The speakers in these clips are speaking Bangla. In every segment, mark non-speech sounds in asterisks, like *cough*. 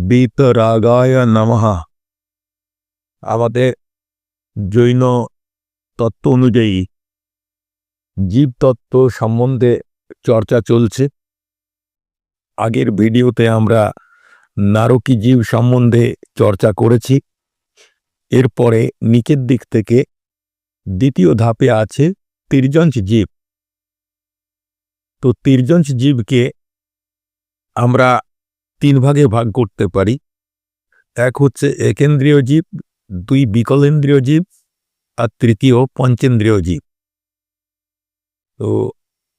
বিতরাগায় নমঃ আমাদের জৈন তত্ত্ব অনুযায়ী জীবতত্ত্ব সম্বন্ধে চর্চা চলছে আগের ভিডিওতে আমরা নারকী জীব সম্বন্ধে চর্চা করেছি এরপরে নিচের দিক থেকে দ্বিতীয় ধাপে আছে তির্যঞ্চ জীব। তো তির্যঞ্চ জীবকে আমরা তিন ভাগে ভাগ করতে পারি। এক হচ্ছে একেন্দ্রীয় জীব, দুই বিকলেন্দ্রীয় জীব, আর তৃতীয় পঞ্চেন্দ্রীয় জীব। তো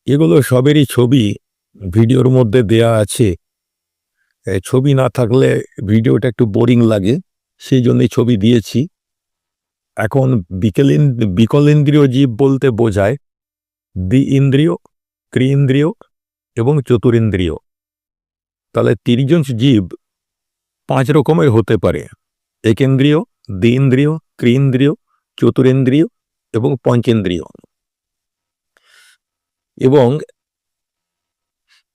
এগুলো সবেরই ছবি ভিডিওর মধ্যে দেয়া আছে। ছবি না থাকলে ভিডিওটা একটু বোরিং লাগে, সেই জন্যই ছবি দিয়েছি। এখন বিকেলেন, বিকলেন্দ্রীয় জীব বলতে বোঝায় দ্বি ইন্দ্রিয় ক্রিয়েন্দ্রীয় এবং চতুরেন্দ্রীয়। তাহলে তিরিজন জীব পাঁচ রকমের হতে পারে। একেন্দ্রীয়, দ্বিন্দ্রিয় ক্রিয়েন্দ্রীয় চতুরেন্দ্রীয় এবং পঞ্চেন্দ্রীয়। এবং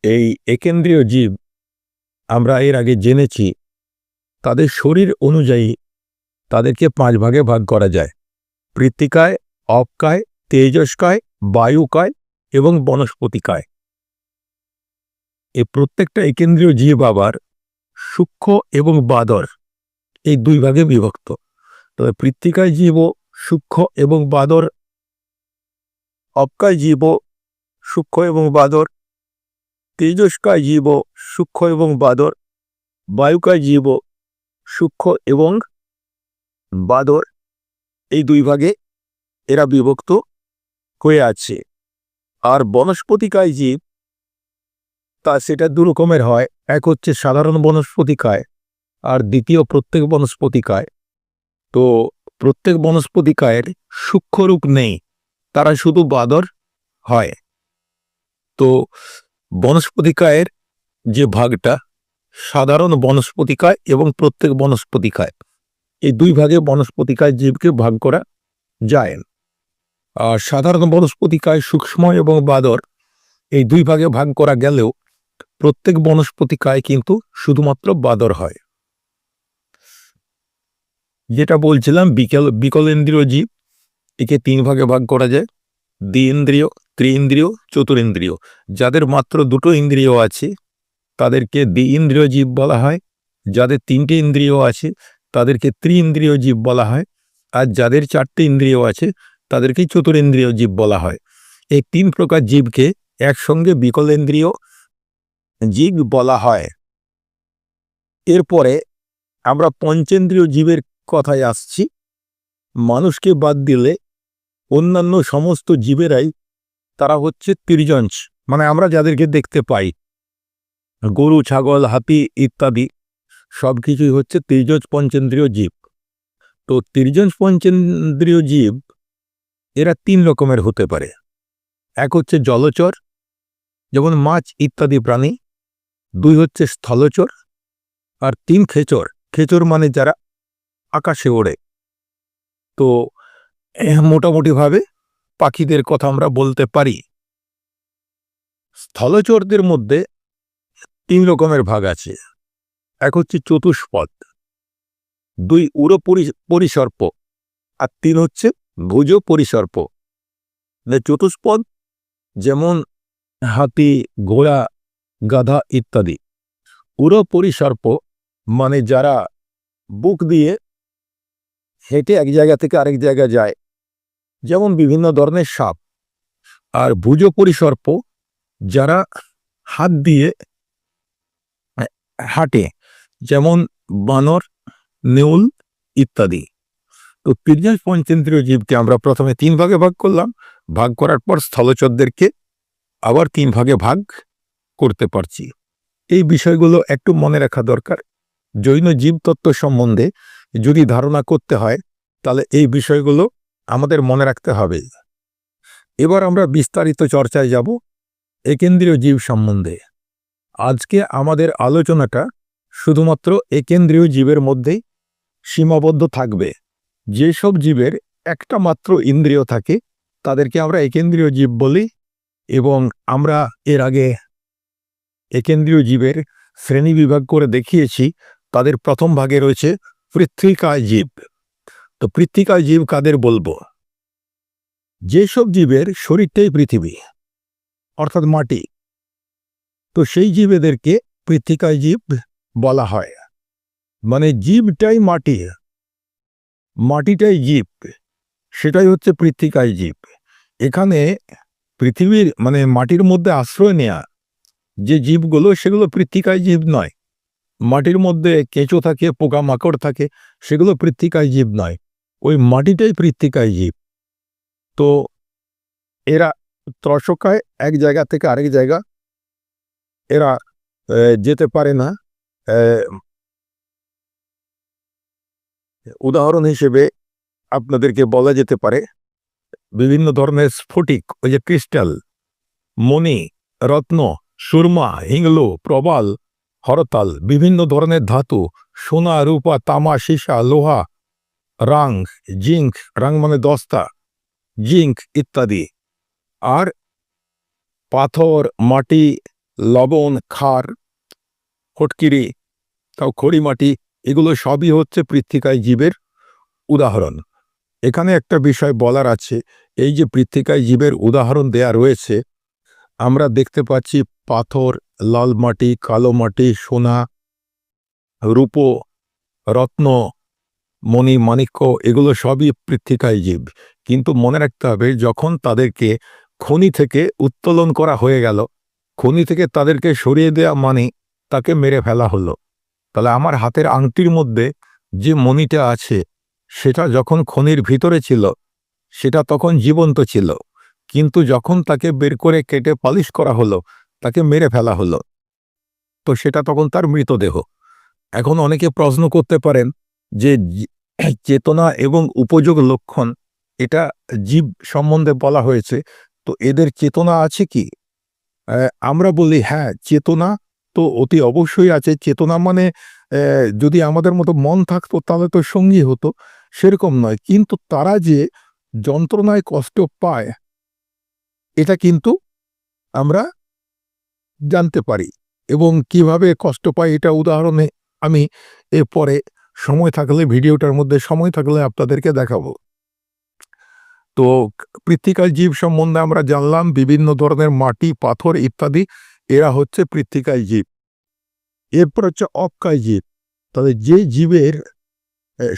এই একেন্দ্রীয় জীব আমরা এর আগে জেনেছি, তাদের শরীর অনুযায়ী তাদেরকে পাঁচ ভাগে ভাগ করা যায়। পৃত্তিকায় অপকায় তেজস্কায়, বায়ুকায় এবং বনস্পতিকায়। এই প্রত্যেকটা একেন্দ্রীয় জীব আবার সূক্ষ্ম এবং বাদর, এই দুই ভাগে বিভক্ত। তবে পৃত্তিকায় জীব সূক্ষ্ম এবং বাদর অপকায় জীব সূক্ষ্ম এবং বাদর, তেজস্কায় জীব সূক্ষ্ম এবং বাদর, বায়ুকায় জীব সূক্ষ্ম এবং বাদর, এই দুই ভাগে এরা বিভক্ত হয়ে আছে। আর বনস্পতিকায় জীব তা সেটা দু রকমের হয়। এক হচ্ছে সাধারণ বনস্পতিকায় আর দ্বিতীয় প্রত্যেক বনস্পতিকায় তো প্রত্যেক বনস্পতিকায়ের সূক্ষ্ম রূপ নেই, তারা শুধু বাদর হয়। তো বনস্পতিকায়ের যে ভাগটা, সাধারণ বনস্পতিকায় এবং প্রত্যেক বনস্পতিকায় এই দুই ভাগে বনস্পতিকায় জীবকে ভাগ করা যায়। আর সাধারণ বনস্পতিকায় সূক্ষ্ম এবং বাদর, এই দুই ভাগে ভাগ করা গেলেও প্রত্যেক বনস্পতিকায় কিন্তু শুধুমাত্র বাদর হয়। যেটা বলছিলাম, বিকেল, বিকলেন্দ্রীয় জীব, একে তিন ভাগে ভাগ করা যায়। দ্বিইন্দ্রিয়, ত্রিইন্দ্রিয়, চতুরিন্দ্রিয়। যাদের মাত্র দুটো ইন্দ্রিয় আছে, তাদেরকে দ্বিইন্দ্রিয় জীব বলা হয়। যাদের তিনটে ইন্দ্রিয় আছে, তাদেরকে ত্রিইন্দ্রিয় জীব বলা হয়। আর যাদের চারটে ইন্দ্রিয় আছে, তাদেরকে চতুরেন্দ্রিয় জীব বলা হয়। এই তিন প্রকার জীবকে একসঙ্গে বিকলেন্দ্রিয় জীব বলা হয়। এরপরে আমরা পঞ্চেন্দ্রীয় জীবের কথায় আসছি। মানুষকে বাদ দিলে অন্যান্য সমস্ত জীবেরাই তারা হচ্ছে তির্যঞ্চ মানে আমরা যাদেরকে দেখতে পাই। গরু, ছাগল, হাতি ইত্যাদি সব কিছুই হচ্ছে তির্যজ পঞ্চেন্দ্রীয় জীব। তো তির্যজ পঞ্চেন্দ্রীয় জীব এরা তিন রকমের হতে পারে। এক হচ্ছে জলচর, যেমন মাছ ইত্যাদি প্রাণী দুই হচ্ছে স্থলচর আর তিন খেচর। খেচর মানে যারা আকাশে ওড়ে। তো মোটামুটিভাবে পাখিদের কথা আমরা বলতে পারি। স্থলচরদের মধ্যে তিন রকমের ভাগ আছে। এক হচ্ছে চতুষ্পদ, দুই উড়ো পরি- পরিসর্প আর তিন হচ্ছে ভুজ পরিসর্প। চতুষ্পদ যেমন হাতি, ঘোড়া গাধা ইত্যাদি। উড়ো পরিসর্প মানে যারা বুক দিয়ে হেঁটে এক জায়গা থেকে আরেক জায়গা যায়, যেমন বিভিন্ন ধরনের সাপ। আর ভুজ পরিসর্প যারা হাত দিয়ে হাঁটে, যেমন বানর, নেউল ইত্যাদি। তো তির্যজ পঞ্চেন্দ্রীয় জীবকে আমরা প্রথমে তিন ভাগে ভাগ করলাম। ভাগ করার পর স্থলচরদেরকে আবার তিন ভাগে ভাগ করতে পারছি। এই বিষয়গুলো একটু মনে রাখা দরকার। জৈন জীবতত্ত্ব সম্বন্ধে যদি ধারণা করতে হয়, তাহলে এই বিষয়গুলো আমাদের মনে রাখতে হবে। এবার আমরা বিস্তারিত চর্চায় যাব একেন্দ্রীয় জীব সম্বন্ধে। আজকে আমাদের আলোচনাটা শুধুমাত্র একেন্দ্রীয় জীবের মধ্যেই সীমাবদ্ধ থাকবে। যেসব জীবের একটা মাত্র ইন্দ্রিয় থাকে, তাদেরকে আমরা একেন্দ্রীয় জীব বলি এবং আমরা এর আগে একেন্দ্রীয় জীবের শ্রেণি বিভাগ করে দেখিয়েছি, তাদের প্রথম ভাগে রয়েছে পৃথিকায় জীব। তো পৃথিকায় জীব কাদের বলব? যেসব জীবের শরীরটাই পৃথিবী, অর্থাৎ মাটি, তো সেই জীবেদেরকে পৃথিকায় জীব বলা হয়। মানে জীবটাই মাটি, মাটিটাই জীব, সেটাই হচ্ছে পৃথিকায় জীব। এখানে পৃথিবীর মানে মাটির মধ্যে আশ্রয় নেয়া যে জীবগুলো সেগুলো পৃথিকায় জীব নয়। মাটির মধ্যে কেঁচো থাকে, পোকামাকড় থাকে, সেগুলো পৃথিকায় জীব নয়। ওই মাটিটাই পৃথিকায় জীব। তো এরা ত্রশকায় এক জায়গা থেকে আরেক জায়গা এরা যেতে পারে না। উদাহরণ হিসেবে আপনাদেরকে বলা যেতে পারে, বিভিন্ন ধরনের স্ফটিক, ওই যে ক্রিস্টাল, মণি, রত্ন সুরমা, হিংলো, প্রবাল, হরতাল, বিভিন্ন ধরনের ধাতু, সোনা, রূপা, তামা, সীসা, লোহা, রাং জিঙ্ক রাং মানে দস্তা জিঙ্ক ইত্যাদি। আর পাথর, মাটি, লবণ, খার, ফটকিরি, তাও খড়ি, মাটি, এগুলো সবই হচ্ছে পৃথিকায় জীবের উদাহরণ। এখানে একটা বিষয় বলার আছে, এই যে পৃথিকায় জীবের উদাহরণ দেয়া রয়েছে আমরা দেখতে পাচ্ছি পাথর, লাল মাটি, কালো মাটি, সোনা, রূপো, রত্ন, মণি, মাণিক্য, এগুলো সবই পৃথিকায় জীব। কিন্তু মনে রাখতে হবে, যখন তাদেরকে খনি থেকে উত্তোলন করা হয়ে গেল, খনি থেকে তাদেরকে সরিয়ে দেওয়া মানে তাকে মেরে ফেলা হলো। তাহলে আমার হাতের আংটির মধ্যে যে মণিটা আছে, সেটা যখন খনির ভিতরে ছিল, সেটা তখন জীবন্ত ছিল। কিন্তু যখন তাকে বের করে কেটে পালিশ করা হলো, তাকে মেরে ফেলা হলো, তো সেটা তখন তার মৃতদেহ। এখন অনেকে প্রশ্ন করতে পারেন যে *clears throat* চেতনা এবং উপযোগ লক্ষণ এটা জীব সম্বন্ধে বলা হয়েছে, তো এদের চেতনা আছে কি? আমরা বলি হ্যাঁ চেতনা তো অতি অবশ্যই আছে। চেতনা মানে যদি আমাদের মতো মন থাকতো তাহলে তো সঙ্গী হতো, সেরকম নয়। কিন্তু তারা যে যন্ত্রণায় কষ্ট পায় এটা কিন্তু আমরা জানতে পারি এবং কীভাবে কষ্ট পাই এটা উদাহরণে আমি এরপরে সময় থাকলে, ভিডিওটার মধ্যে সময় থাকলে আপনাদেরকে দেখাবো। তো পৃথিকার জীব সম্বন্ধে আমরা জানলাম বিভিন্ন ধরনের মাটি, পাথর ইত্যাদি, এরা হচ্ছে পৃথিকায় জীব। এরপর হচ্ছে অপকায় জীব। তাদের যে জীবের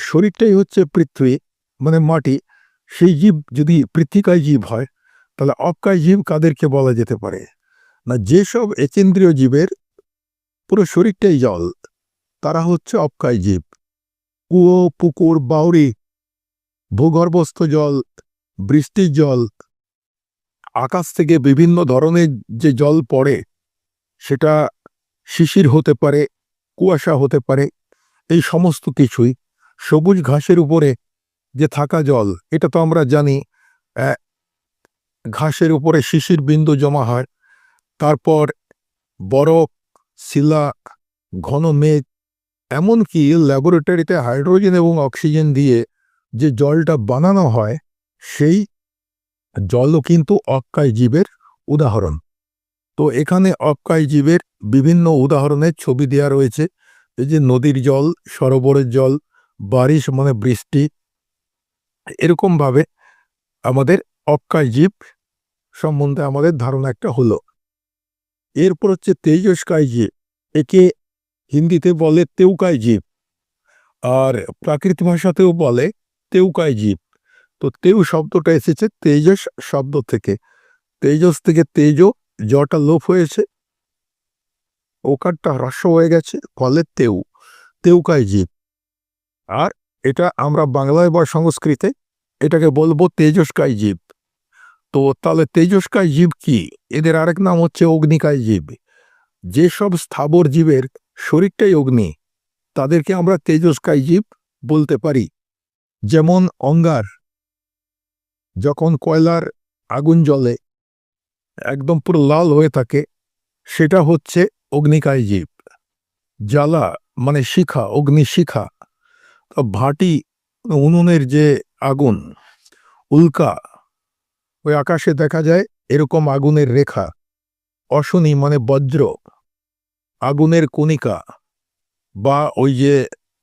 শরীরটাই হচ্ছে পৃথিবী মানে মাটি, সেই জীব যদি পৃথিকায় জীব হয় তাহলে অপকায় জীব কাদেরকে বলা যেতে পারে? না, যেসব একেন্দ্রীয় জীবের পুরো শরীরটাই জল, তারা হচ্ছে অপকায় জীব। কুয়ো, পুকুর, বাউরি, ভূগর্ভস্থ জল, বৃষ্টির জল, আকাশ থেকে বিভিন্ন ধরনের যে জল পড়ে, সেটা শিশির হতে পারে, কুয়াশা হতে পারে, এই সমস্ত কিছুই সবুজ ঘাসের উপরে যে থাকা জল, এটা তো আমরা জানি ঘাসের উপরে শিশির বিন্দু জমা হয়। তারপর বরফ শিলা, ঘন মেঘ, এমনকি ল্যাবরেটরিতে হাইড্রোজেন এবং অক্সিজেন দিয়ে যে জলটা বানানো হয়, সেই জলও কিন্তু অক্কায় জীবের উদাহরণ। তো এখানে অক্কায় জীবের বিভিন্ন উদাহরণের ছবি দেওয়া রয়েছে। এই যে নদীর জল, সরোবরের জল, বারিশ মানে বৃষ্টি, এরকমভাবে আমাদের অক্ষয় জীব সম্বন্ধে আমাদের ধারণা একটা হলো। এরপর হচ্ছে তেজস্কায় জীব একে হিন্দিতে বলে তেউকায় জীব আর প্রাকৃত ভাষাতেও বলে তেউকায় জীব তো তেউ শব্দটা এসেছে তেজস শব্দ থেকে। তেজস থেকে তেজ, জটা লোপ হয়েছে, ওকারটা হ্রস্ব হয়ে গেছে ফলে তেউ তেউকায় জীব আর এটা আমরা বাংলায় বা সংস্কৃতে এটাকে বলব তেজস্কায় জীব তো তাহলে তেজস্কায় জীব কি? এদের আরেক নাম হচ্ছে অগ্নিকায় জীব। যেসব স্থাবর জীবের শরীরটাই অগ্নি, তাদেরকে আমরা তেজস্কায় জীব বলতে পারি। যেমন অঙ্গার, যখন কয়লার আগুন জ্বলে, একদম পুরো লাল হয়ে থাকে, সেটা হচ্ছে অগ্নিকায় জীব। জ্বালা মানে শিখা অগ্নিশিখা ভাটি, উনুনের যে আগুন, উল্কা ওই আকাশে দেখা যায় এরকম আগুনের রেখা। অশনি মানে বজ্র। আগুনের কণিকা। বা ওই যে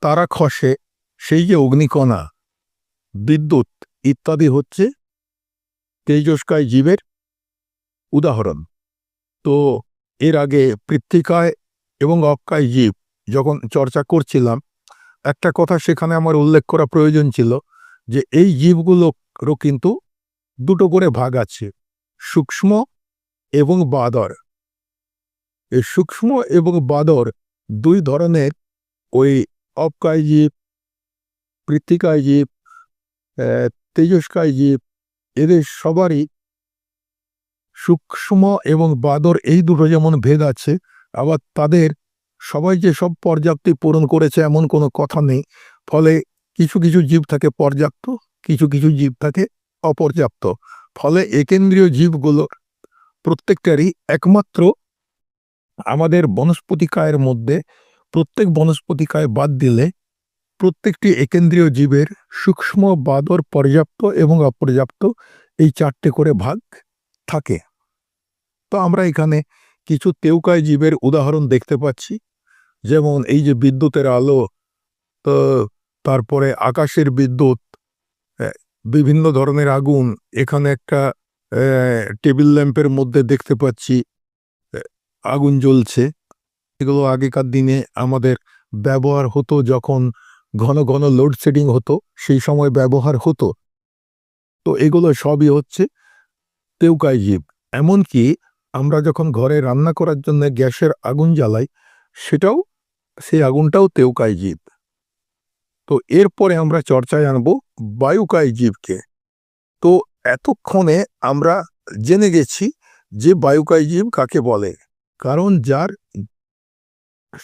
তারা খসে সেই যে অগ্নিকণা। বিদ্যুৎ ইত্যাদি হচ্ছে তেজস্কায় জীবের উদাহরণ। তো এর আগে পৃত্তিকায় এবং অক্কায় জীব যখন চর্চা করছিলাম, একটা কথা সেখানে আমার উল্লেখ করা প্রয়োজন ছিল যে এই জীবগুলোরও কিন্তু দুটো করে ভাগ আছে, সূক্ষ্ম এবং বাদর। এই সূক্ষ্ম এবং বাদর দুই ধরনের ওই অপকায় জীব পৃত্তিকায় জীব তেজস্কায় জীব এদের সবারই সূক্ষ্ম এবং বাদর এই দুটো যেমন ভেদ আছে, আবার তাদের সবাই যে সব পর্যাপ্তি পূরণ করেছে এমন কোনো কথা নেই, ফলে কিছু কিছু জীব থাকে পর্যাপ্ত, কিছু কিছু জীব থাকে অপর্যাপ্ত। ফলে একেন্দ্রীয় জীবগুলো প্রত্যেকটারই একমাত্র আমাদের বনস্পতিকায়ের মধ্যে প্রত্যেক বনস্পতিকায় বাদ দিলে প্রত্যেকটি একেন্দ্রীয় জীবের সূক্ষ্ম বাদর পর্যাপ্ত এবং অপর্যাপ্ত এই চারটে করে ভাগ থাকে। তো আমরা এখানে কিছু তেউকায় জীবের উদাহরণ দেখতে পাচ্ছি। যেমন এই যে বিদ্যুতের আলো, তো তারপরে আকাশের বিদ্যুৎ বিভিন্ন ধরনের আগুন। এখানে একটা টেবিল ল্যাম্পের মধ্যে দেখতে পাচ্ছি আগুন জ্বলছে। এগুলো আগেকার দিনে আমাদের ব্যবহার হতো যখন ঘন ঘন লোডশেডিং হতো, সেই সময় ব্যবহার হতো। তো এগুলো সবই হচ্ছে তেউকায় জীব। এমনকি আমরা যখন ঘরে রান্না করার জন্য গ্যাসের আগুন জ্বালাই, সেটাও, সেই আগুনটাও তেউকায় জীব। তো এরপরে আমরা চর্চায় আনব বায়ুকায় জীবকে। তো এতক্ষণে আমরা জেনে গেছি যে বায়ুকায় জীব কাকে বলে, কারণ যার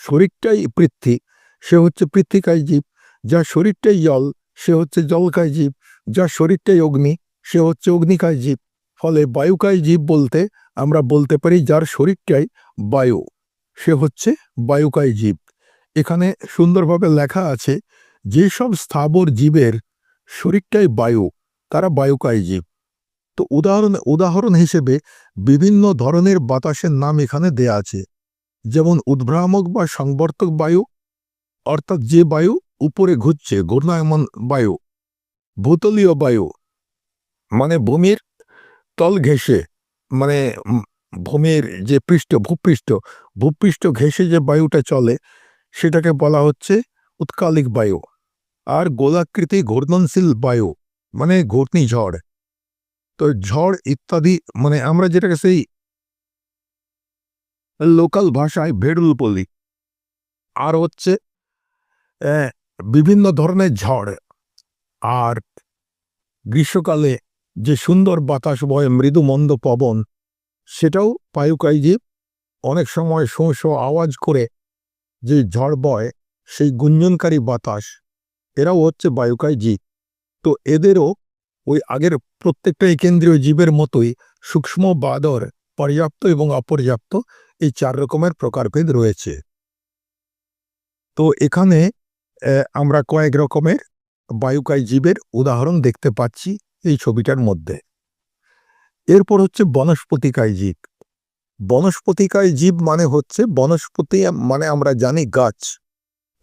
শরীরটাই পৃথ্বী, সে হচ্ছে পৃথ্বীকায় জীব, যার শরীরটাই জল, সে হচ্ছে জলকায় জীব, যার শরীরটাই অগ্নি, সে হচ্ছে অগ্নিকায় জীব। ফলে বায়ুকায় জীব বলতে আমরা বলতে পারি যার শরীরটাই বায়ু, সে হচ্ছে বায়ুকায় জীব। এখানে সুন্দরভাবে লেখা আছে যেসব স্থাবর জীবের শরীরটাই বায়ু, তারা বায়ুকায় জীব। তো উদাহরণ উদাহরণ হিসেবে বিভিন্ন ধরনের বাতাসের নাম এখানে দেয়া আছে। যেমন উদ্ভ্রামক বা সংবর্তক বায়ু, অর্থাৎ যে বায়ু উপরে ঘুরছে, ঘূর্ণায়মান বায়ু। ভূতলীয় বায়ু মানে ভূমির তল ঘেঁষে মানে ভূমির যে পৃষ্ঠ, ভূপৃষ্ঠ ভূপৃষ্ঠ ঘেঁষে যে বায়ুটা চলে, সেটাকে বলা হচ্ছে উৎকালিক বায়ু। আর গোলাকৃতি ঘূর্ণনশীল বায়ু মানে ঘূর্ণিঝড় তো ঝড় ইত্যাদি মানে আমরা যেটাকে সেই লোকাল ভাষায় ভেড়ুল বলি। আর হচ্ছে বিভিন্ন ধরনের ঝড়। আর গ্রীষ্মকালে যে সুন্দর বাতাস বয় মৃদু মন্দ পবন, সেটাও পায়ুকাই জীব অনেক সময় শোঁ শোঁ আওয়াজ করে যে ঝড় বয়, সেই গুঞ্জনকারী বাতাস। এরাও হচ্ছে বায়ুকায় জীব। তো এদেরও ওই আগের প্রত্যেকটাই কেন্দ্রীয় জীবের মতোই সূক্ষ্ম, বাদর, পর্যাপ্ত এবং অপর্যাপ্ত এই চার রকমের প্রকারভেদ রয়েছে। তো এখানে আমরা কয়েক রকমের বায়ুকায় জীবের উদাহরণ দেখতে পাচ্ছি এই ছবিটার মধ্যে। এরপর হচ্ছে বনস্পতিকায় জীব। বনস্পতিকায় জীব মানে হচ্ছে বনস্পতি মানে আমরা জানি গাছ।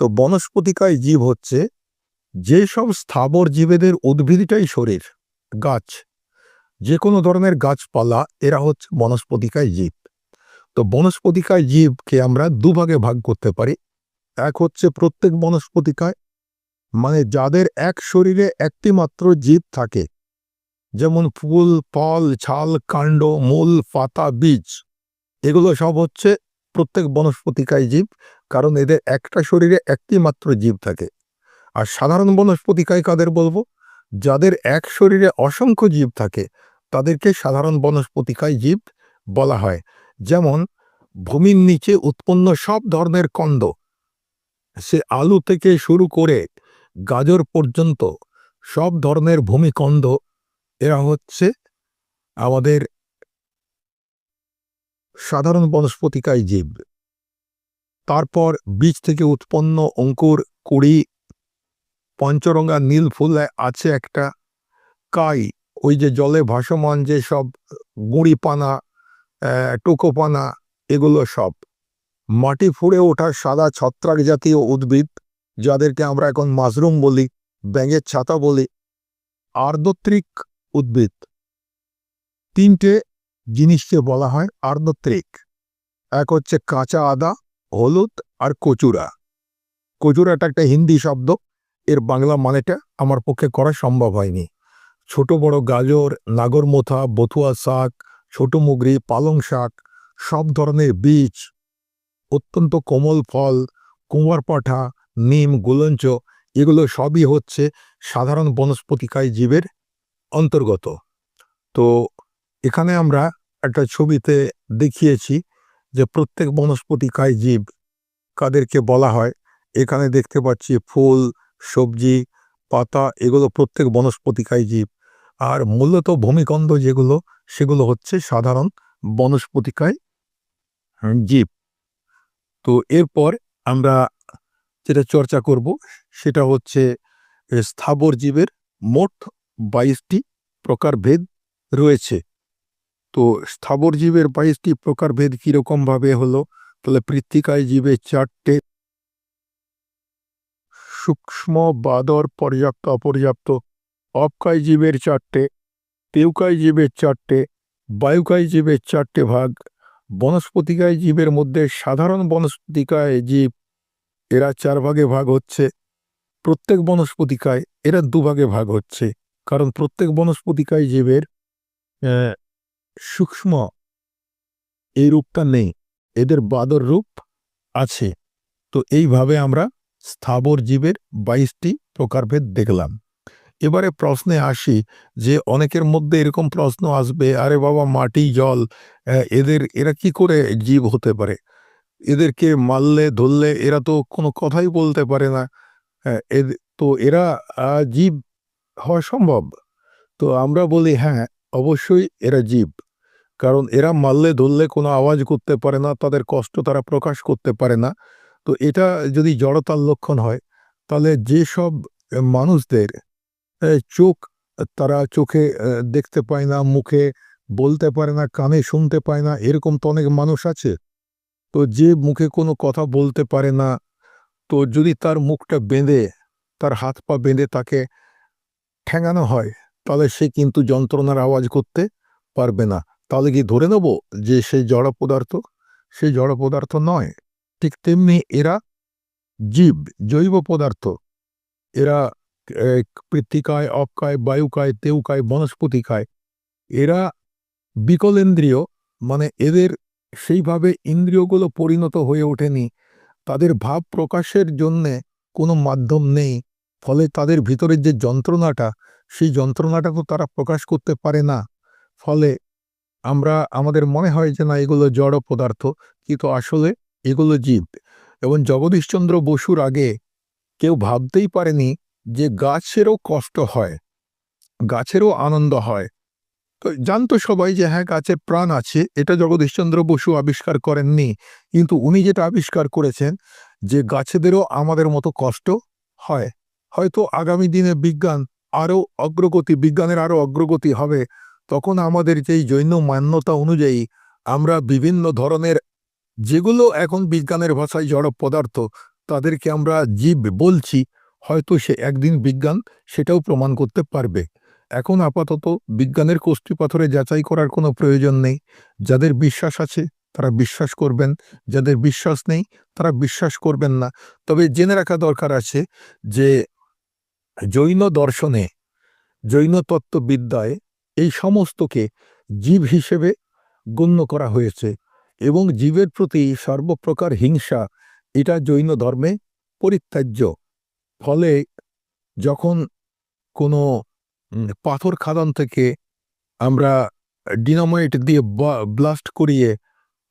তো বনস্পতিকায় জীব হচ্ছে যেসব স্থাবর জীবেদের উদ্ভিদটাই শরীর, গাছ যে কোনো ধরনের গাছপালা, এরা হচ্ছে বনস্পতিকায় জীব। তো বনস্পতিকায় জীবকে আমরা দুভাগে ভাগ করতে পারি। এক হচ্ছে প্রত্যেক বনস্পতিকায় মানে যাদের এক শরীরে একটি মাত্র জীব থাকে, যেমন ফুল, ফল, ছাল, কাণ্ড, মূল, পাতা, বীজ, এগুলো সব হচ্ছে প্রত্যেক বনস্পতিকায় জীব, কারণ এদের একটা শরীরে একটি মাত্র জীব থাকে। আর সাধারণ বনস্পতিকায় কাদের বলব? যাদের এক শরীরে অসংখ্য জীব থাকে, তাদেরকে সাধারণ বনস্পতিকায় জীব বলা হয়। যেমন, ভূমির নিচে উৎপন্ন সব ধরনের কন্দ। সে আলু থেকে শুরু করে গাজর পর্যন্ত সব ধরনের ভূমিকন্দ, এরা হচ্ছে আমাদের সাধারণ বনস্পতিকায় জীব। তারপর বীজ থেকে উৎপন্ন অঙ্কুর, কুড়ি পঞ্চরঙ্গা নীল ফুলে আছে একটা কাই ওই যে জলে ভাসমান যে সব গুঁড়ি পানা আহ, টোকোপানা এগুলো সব। মাটি ফুঁড়ে ওঠা সাদা ছত্রাক জাতীয় উদ্ভিদ যাদেরকে আমরা এখন মাশরুম বলি ব্যাঙের ছাতা বলি আর্দ্রত্রিক উদ্ভিদ। তিনটে জিনিসকে বলা হয় আর্দ্রত্রিক। এক হচ্ছে কাঁচা আদা হলুদ আর কচুরা। কচুরাটা একটা হিন্দি শব্দ। এর বাংলা মানেটা আমার পক্ষে করা সম্ভব হয়নি। ছোট বড় গাজর, নাগরমোথা, বথুয়া শাক, ছোট মুগরি, পালং শাক, সব ধরনের বীজ, অত্যন্ত কোমল ফল কুমার পাঠা, নিম, গুলঞ্চ, এগুলো সবই হচ্ছে সাধারণ বনস্পতিকায় জীবের অন্তর্গত। তো এখানে আমরা একটা ছবিতে দেখিয়েছি যে প্রত্যেক বনস্পতিকায় জীব কাদেরকে বলা হয়। এখানে দেখতে পাচ্ছি ফুল সবজি, পাতা এগুলো প্রত্যেক বনস্পতিকায় জীব। আর মূলত ভূমিকন্দ যেগুলো, সেগুলো হচ্ছে সাধারণ বনস্পতিকায় জীব। তো এরপর আমরা যেটা চর্চা করব, সেটা হচ্ছে স্থাবর জীবের মোট বাইশটি প্রকারভেদ রয়েছে। তো স্থাবর জীবের বাইশটি প্রকারভেদ কীরকমভাবে হলো? তাহলে পৃত্তিকায় জীবের চারটে সূক্ষ্ম বাদর পর্যাপ্ত অপর্যাপ্ত অপকায় জীবের চারটে তেউকায় জীবের চারটে বায়ুকায় জীবের চারটে ভাগ বনস্পতিকায় জীবের মধ্যে সাধারণ বনস্পতিকায় জীব, এরা চার ভাগে ভাগ হচ্ছে। প্রত্যেক বনস্পতিকায় এরা দুভাগে ভাগ হচ্ছে, কারণ প্রত্যেক বনস্পতিকায় জীবের সূক্ষ্ম এই রূপটা নেই, এদের বাদর রূপ আছে। তো এইভাবে আমরা স্থাবর জীবের বাইশটি প্রকারভেদ দেখলাম। এবারে প্রশ্নে আসি যে অনেকের মধ্যে এরকম প্রশ্ন আসবে আরে বাবা মাটি জল এদের এরা কি করে জীব হতে পারে? এদেরকে মারলে ধরলে এরা তো কোনো কথাই বলতে পারে না। হ্যাঁ, তো এরা জীব হওয়া সম্ভব? তো আমরা বলি হ্যাঁ অবশ্যই এরা জীব। কারণ এরা মারলে ধরলে কোনো আওয়াজ করতে পারে না তাদের কষ্ট তারা প্রকাশ করতে পারে না। তো এটা যদি জড়তার লক্ষণ হয়, তাহলে যেসব মানুষদের চোখ, তারা চোখে দেখতে পায় না, মুখে বলতে পারে না, কানে শুনতে পায় না, এরকম তো অনেক মানুষ আছে। তো যে মুখে কোনো কথা বলতে পারে না, তো যদি তার মুখটা বেঁধে, তার হাত পা বেঁধে তাকে ঠেঙানো হয়, তাহলে সে কিন্তু যন্ত্রণার আওয়াজ করতে পারবে না। তাহলে কি ধরে নেব যে সে জড় পদার্থ? সে জড় পদার্থ নয়। ঠিক তেমনি এরা জীব, জৈব পদার্থ। এরা পৃথিকায় অপকায় বায়ুকায়, তেউকায় বনস্পতি খায় এরা বিকলেন্দ্রিয় মানে এদের সেইভাবে ইন্দ্রিয়গুলো পরিণত হয়ে ওঠেনি। তাদের ভাব প্রকাশের জন্যে কোনো মাধ্যম নেই। ফলে তাদের ভিতরের যে যন্ত্রণাটা, সেই যন্ত্রণাটা তো তারা প্রকাশ করতে পারে না। ফলে আমরা, আমাদের মনে হয় যে না, এগুলো জড় পদার্থ। কিন্তু আসলে এগুলো জীব। এবং জগদীশচন্দ্র বসুর আগে কেউ ভাবতেই পারেনি যে গাছেরও কষ্ট হয়, গাছেরও আনন্দ হয়। তো জানতো সবাই যে হ্যাঁ গাছের প্রাণ আছে, এটা জগদীশচন্দ্র বসু আবিষ্কার করেননি। কিন্তু উনি যেটা আবিষ্কার করেছেন যে গাছেদেরও আমাদের মতো কষ্ট হয়। হয়তো আগামী দিনে বিজ্ঞান আরও অগ্রগতি, বিজ্ঞানের আরও অগ্রগতি হবে। তখন আমাদের যেই জৈন মান্যতা অনুযায়ী আমরা বিভিন্ন ধরনের যেগুলো এখন বিজ্ঞানের ভাষায় জড় পদার্থ, তাদেরকে আমরা জীব বলছি, হয়তো সে একদিন বিজ্ঞান সেটাও প্রমাণ করতে পারবে। এখন আপাতত বিজ্ঞানের কোষ্ঠী পাথরে যাচাই করার কোনো প্রয়োজন নেই। যাদের বিশ্বাস আছে, তারা বিশ্বাস করবেন। যাদের বিশ্বাস নেই, তারা বিশ্বাস করবেন না। তবে জেনে রাখা দরকার আছে যে, জৈন দর্শনে, জৈন তত্ত্ববিদ্যায় এই সমস্তকে জীব হিসেবে গণ্য করা হয়েছে। এবং জীবের প্রতি সর্বপ্রকার হিংসা, এটা জৈন ধর্মে পরিত্যাজ্য। ফলে যখন কোনো পাথর খাদান থেকে আমরা ডিনামাইট দিয়ে ব্লাস্ট করিয়ে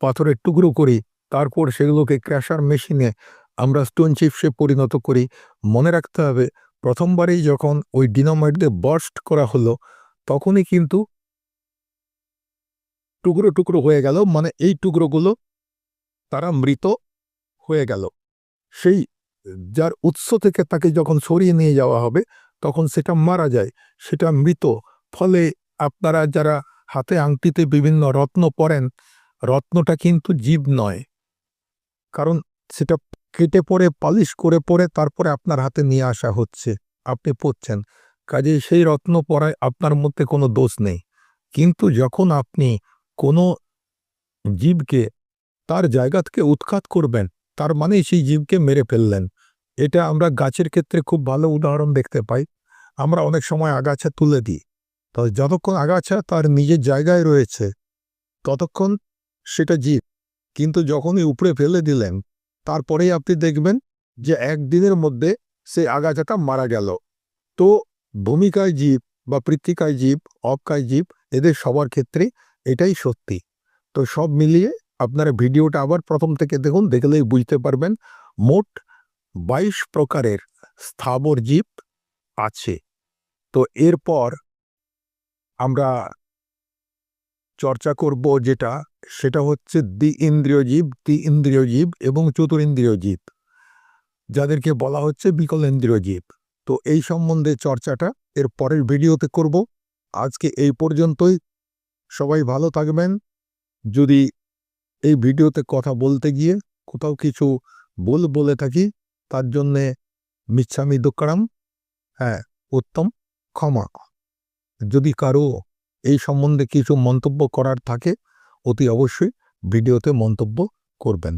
পাথরের টুকরো করি, তারপর সেগুলোকে ক্র্যাশার মেশিনে আমরা স্টোন চিপসে পরিণত করি, মনে রাখতে হবে প্রথমবারেই যখন ওই ডিনামাইট দিয়ে বার্স্ট করা হলো, তখনই কিন্তু টুকরো টুকরো হয়ে গেল মানে এই টুকরোগুলো তারা মৃত হয়ে গেল। সেই, যার উৎস থেকে তাকে যখন সরিয়ে নিয়ে যাওয়া হবে, তখন সেটা মারা যায়, সেটা মৃত। ফলে আপনারা যারা হাতে আংটিতে বিভিন্ন রত্ন পরেন, রত্নটা কিন্তু জীব নয়। কারণ সেটা কেটে পরে, পালিশ করে পরে তারপরে আপনার হাতে নিয়ে আসা হচ্ছে, আপনি পড়ছেন কাজে সেই রত্ন পরায় আপনার মধ্যে কোনো দোষ নেই। কিন্তু যখন আপনি কোনো জীবকে তার জায়গা থেকে উৎখাত করবেন, তার মানে সেই জীবকে মেরে ফেললেন। এটা আমরা গাছের ক্ষেত্রে খুব ভালো উদাহরণ দেখতে পাই। আমরা অনেক সময় আগাছা তুলে দিই। তো যতক্ষণ আগাছা তার নিজের জায়গায় রয়েছে, ততক্ষণ সেটা জীব। কিন্তু যখনই উপরে ফেলে দিলেন, তারপরেই আপনি দেখবেন যে একদিনের মধ্যে সেই আগাছাটা মারা গেল। তো ভূমিকায় জীব বা পৃত্তিকায় জীব, অকায় জীব, এদের সবার ক্ষেত্রে এটাই সত্যি। তো সব মিলিয়ে আপনারা ভিডিওটা আবার প্রথম থেকে দেখুন, দেখলেই বুঝতে পারবেন মোট বাইশ প্রকারের স্থাবর জীব আছে। তো এরপর আমরা চর্চা করব যেটা, সেটা হচ্ছে দ্বি ইন্দ্রিয় জীব দ্বি ইন্দ্রিয় জীব এবং চতুরিন্দ্রিয় জীব। যাদেরকে বলা হচ্ছে বিকলেন্দ্রিয় জীব। তো এই সম্বন্ধে চর্চাটা এর পরের ভিডিওতে করব। আজকে এই পর্যন্তই। সবাই ভালো থাকবেন। যদি এই ভিডিওতে কথা বলতে গিয়ে কোথাও কিছু ভুল বলে থাকি, তার জন্যে মিচ্ছামি দুঃখরাম হ্যাঁ উত্তম, ক্ষমা। যদি কারও এই সম্বন্ধে কিছু মন্তব্য করার থাকে, অতি অবশ্যই ভিডিওতে মন্তব্য করবেন।